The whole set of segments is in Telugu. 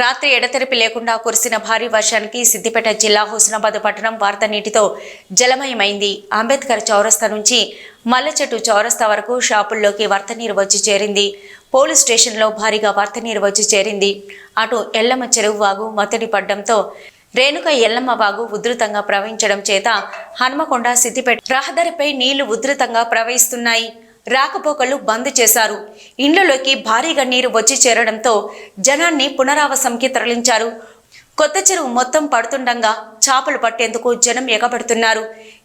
రాత్రి ఎడతెరిపి లేకుండా కురిసిన భారీ వర్షానికి సిద్దిపేట జిల్లా హుస్నాబాద్ పట్టణం వార్త నీటితో జలమయమైంది. అంబేద్కర్ చౌరస్తా నుంచి మల్లచెట్టు చౌరస్తా వరకు షాపుల్లోకి వర్త నీరు వచ్చి చేరింది. పోలీస్ స్టేషన్లో భారీగా వర్త నీరు వచ్చి చేరింది. అటు ఎల్లమ్మ చెరువు వాగు మత్తడి పడ్డంతో రేణుక ఎల్లమ్మ వాగు ఉధృతంగా ప్రవహించడం చేత హన్మకొండ సిద్దిపేట రహదారిపై నీళ్ళు ఉధృతంగా ప్రవహిస్తున్నాయి. రాకపోకలు బంద్ చేశారు. ఇండ్లలోకి భారీగా నీరు వచ్చి చేరడంతో జనాన్ని పునరావాసంకి తరలించారు. కొత్త చెరువు మొత్తం పడుతుండగా చేపలు పట్టేందుకు జనం ఎగబడుతున్నారు.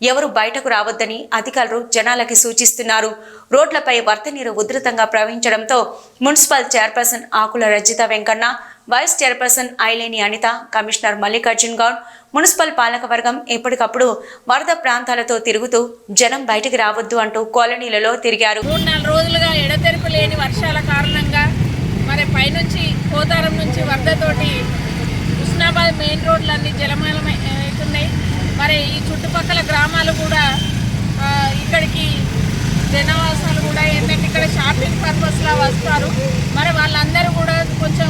ఎవరు బయటకు రావద్దని అధికారులు జనాలకి సూచిస్తున్నారు. రోడ్లపై వరద నీరు ఉధృతంగా ప్రవహించడంతో municipal chairperson Akula Rajitha Venkanna vice chairperson Aileni Anitha commissioner Mallikarjun Goud municipal పాలకవర్గం ఎప్పటికప్పుడు వరద ప్రాంతాలతో తిరుగుతూ జనం బయటికి రావద్దు అంటూ కాలనీలలో తిరిగారు. మూడు నాలుగు రోజులుగా ఎడతెరిపి లేని వర్షాల కారణంగా మరి పైనుంచి కోతారం నుంచి వరదతోటి హుస్నాబాద్ మెయిన్ రోడ్లన్నీ జలమయం అవుతున్నాయి. మరి ఈ చుట్టుపక్కల గ్రామాలు కూడా ఇక్కడికి జనవాసాలు కూడా ఏంటంటే ఇక్కడ షాపింగ్ పర్పస్లా వస్తారు. మరి వాళ్ళందరూ కూడా కొంచెం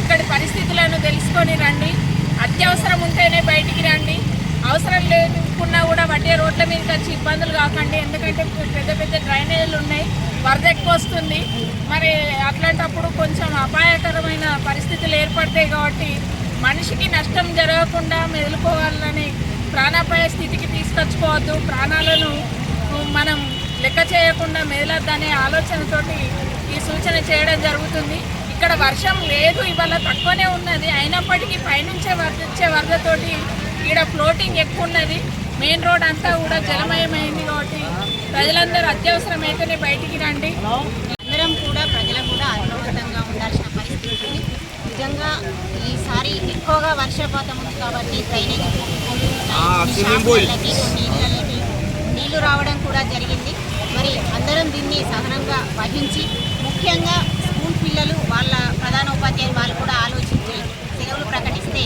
ఇక్కడి పరిస్థితులను తెలుసుకొని రండి అత్యవసరం ఉంటేనే బయటికి రండి అవసరం లేకున్నా కూడా వడ్డే రోడ్ల మీదకి వచ్చి ఇబ్బందులు కాకండి. ఎందుకంటే పెద్ద పెద్ద డ్రైనేజీలు ఉన్నాయి. వరద ఎక్కువ వస్తుంది. మరి అట్లాంటప్పుడు కొంచెం అపాయకరమైన పరిస్థితులు ఏర్పడతాయి కాబట్టి మనిషికి నష్టం జరగకుండా మెదులుకోవాలని ప్రాణాపాయ స్థితికి తీసుకొచ్చుకోవద్దు. ప్రాణాలను మనం లెక్క చేయకుండా మెదలద్దనే ఆలోచనతోటి ఈ సూచన చేయడం జరుగుతుంది. ఇక్కడ వర్షం లేదు ఇవాళ తక్కువనే ఉన్నది. అయినప్పటికీ పైనుంచే వరద వచ్చే వరదతోటి ఇక్కడ ఫ్లోటింగ్ ఎక్కువ ఉన్నది మెయిన్ రోడ్ అంతా కూడా జలమయమైంది కాబట్టి ప్రజలందరూ అత్యవసరమైతేనే బయటికి రండి. అందరం కూడా ప్రజలు కూడా అప్రమత్తంగా ఉండాల్సిన పరిస్థితి నిజంగా ఈసారి ఎక్కువగా వర్షపాతం ఉంది కాబట్టి డ్రైనేజ్ నీళ్ళకి నీళ్ళు రావడం కూడా జరిగింది. మరి అందరం దీన్ని సహనంగా వహించి ముఖ్యంగా స్కూల్ పిల్లలు వాళ్ళ ప్రధాన ఉపాధ్యాయులు వాళ్ళు కూడా ఆలోచించి సెలవులు ప్రకటిస్తే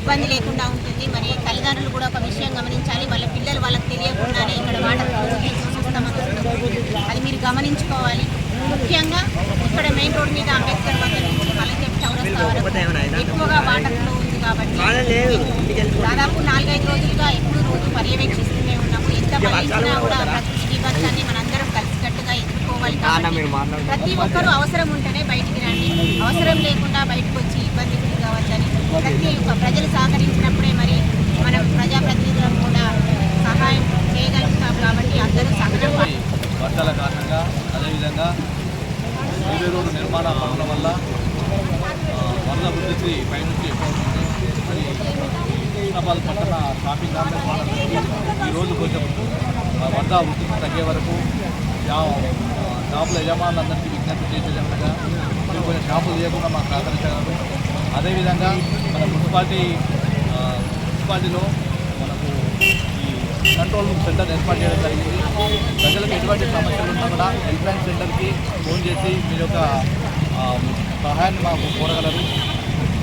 ఇబ్బంది లేకుండా ఉంటుంది. మరి తల్లిదండ్రులు కూడా ఒక విషయం గమనించాలి. వాళ్ళ పిల్లలు వాళ్ళకి తెలియకుండానే ఇక్కడ వాటర్ అది మీరు గమనించుకోవాలి. ముఖ్యంగా ఇక్కడ మెయిన్ రోడ్ మీద అంబేద్కర్ వద్ద నుంచి మలచెట్టు చౌరస్తా వరకు ఎక్కువగా వాటర్ ఫ్లో ఉంది కాబట్టి దాదాపు నాలుగైదు రోజులుగా ఎప్పుడు రోజు పర్యవేక్షిస్తూనే ఉన్నాము. ఎంత పర్యవేక్షించినా కూడా ప్రకృతి విపత్తాన్ని మనందరం కలిసికట్టుగా ఎదుర్కోవాలి కాబట్టి ప్రతి ఒక్కరూ అవసరం ఉంటేనే బయటికి రండి. అవసరం లేకుండా బయటకు వచ్చి ఇబ్బంది ప్రతి ఒక్క ప్రజలు సహకరించినప్పుడే మరి మనం ప్రజాప్రతినిధులకు కూడా సహాయం చేయగలుగుతాం కాబట్టి అందరూ సహనం వర్షాల కారణంగా అదేవిధంగా రైల్వే రోడ్డు నిర్మాణ పనుల వల్ల వరద వరద పై పైనుంచి ఎక్కువ మరి హైదరాబాద్ పట్టణ షాపింగ్ కాంప్లెక్స్ ఈరోజు కొంచెం వరద వృద్ధి తగ్గే వరకు షాపుల యజమానులందరికీ విజ్ఞప్తి చేసేదనగా కొంచెం షాపులు చేయకుండా మాకు సహకరించగలరు. అదేవిధంగా మన మున్సిపాలిటీ మున్సిపాలిటీలో మనకు ఈ కంట్రోల్ రూమ్ సెంటర్ ఏర్పాటు చేయడం జరిగింది. ప్రజలకు ఎటువంటి సమస్యలు ఉన్నా కూడా హెల్ప్ లైన్ సెంటర్కి ఫోన్ చేసి మీరు యొక్క సహాయాన్ని మాకు కోరగలరు.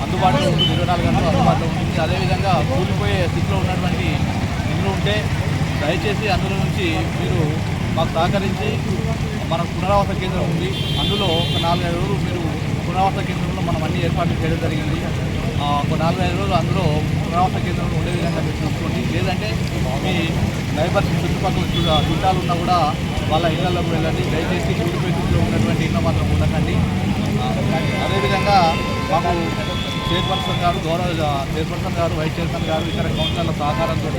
అందుబాటులో ఉంటుంది ఇరవై నాలుగు గంటలు అందుబాటులో ఉంటుంది. అదేవిధంగా కూలిపోయే స్థితిలో ఉన్నటువంటి ఇల్లు ఉంటే దయచేసి అందులో నుంచి మీరు మాకు సహకరించి మన పునరావాస కేంద్రం ఉంది. అందులో ఒక నాలుగైదు రోజులు మీరు పునరావాస కేంద్రం మనం అన్ని ఏర్పాట్లు చేయడం జరిగింది. ఒక నాలుగు ఐదు రోజులు అందులో పునరావాస కేంద్రంలో ఉండే విధంగా మీరు చూసుకోండి లేదంటే మీ నైబర్స్ చుట్టుపక్కల చుట్టాలు ఉన్నా కూడా వాళ్ళ ఇళ్ళలోకి వెళ్ళండి. దయచేసి కూలిపోయి స్థితిలో ఉన్నటువంటి ఇళ్ళ మాత్రం ఉండకండి. అదేవిధంగా మాకు చైర్పర్సన్ గారు గౌరవ చైర్పర్సన్ గారు వైస్ చైర్మన్ గారు ఇతర కౌన్సిలర్ల సహకారంతో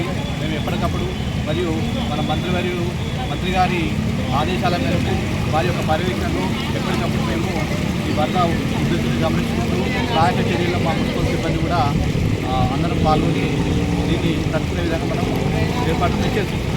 మేము ఎప్పటికప్పుడు మరియు మన మంత్రి మరియు మంత్రి గారి ఆదేశాల మేరకు వారి యొక్క పర్యవేక్షణలో ఎప్పటికప్పుడు మేము ఈ వరద ఉద్యోగులు గమనించుకుంటూ సహాయక చర్యల్లో మా మున్సిపల్ సిబ్బంది కూడా అందరం పాల్గొని దీన్ని తట్టుకునే విధంగా మనం ఏర్పాటు చేసేస్తున్నాం